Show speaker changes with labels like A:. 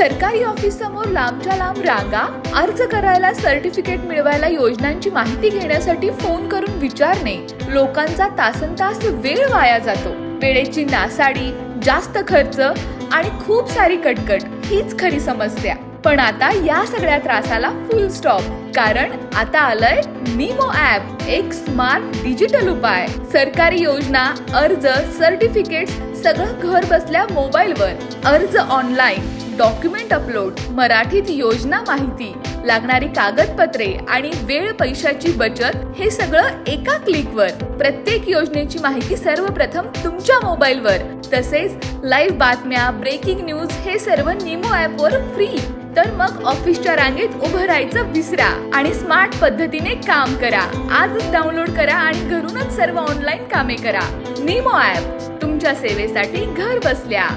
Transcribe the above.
A: सरकारी ऑफिस समोर लांबच्या लांब रांगा अर्ज करायला सर्टिफिकेट मिळवायला योजनांची माहिती घेण्यासाठी फोन करून विचारणे लोकांचा तासन तास वेळ वाया जातो. वेळेची नासाडी जास्त खर्च आणि खूप सारी कटकट हीच खरी समस्या. पण आता या सगळ्या त्रासाला फुल स्टॉप कारण आता आलंय निमो ऍप एक स्मार्ट डिजिटल उपाय. सरकारी योजना अर्ज सर्टिफिकेट सगळं घर बसल्या मोबाईलवर अर्ज ऑनलाईन डॉक्युमेंट अपलोड मराठीत योजना माहिती लागणारी कागदपत्रे आणि वेळ पैशाची बचत हे सगळं एका क्लिकवर प्रत्येक योजनेची माहिती सर्वप्रथम तुमच्या मोबाईलवर. तसेच लाईव्ह बातम्या ब्रेकिंग न्यूज हे सर्व निमो ऍपवर फ्री तर मग ऑफिसच्या रांगेत उभं राहायचं विसरा आणि स्मार्ट पद्धतीने काम करा. आजच डाउनलोड करा आणि घरूनच सर्व ऑनलाईन कामे करा. निमो ऍप तुमच्या सेवेसाठी घर बसल्या.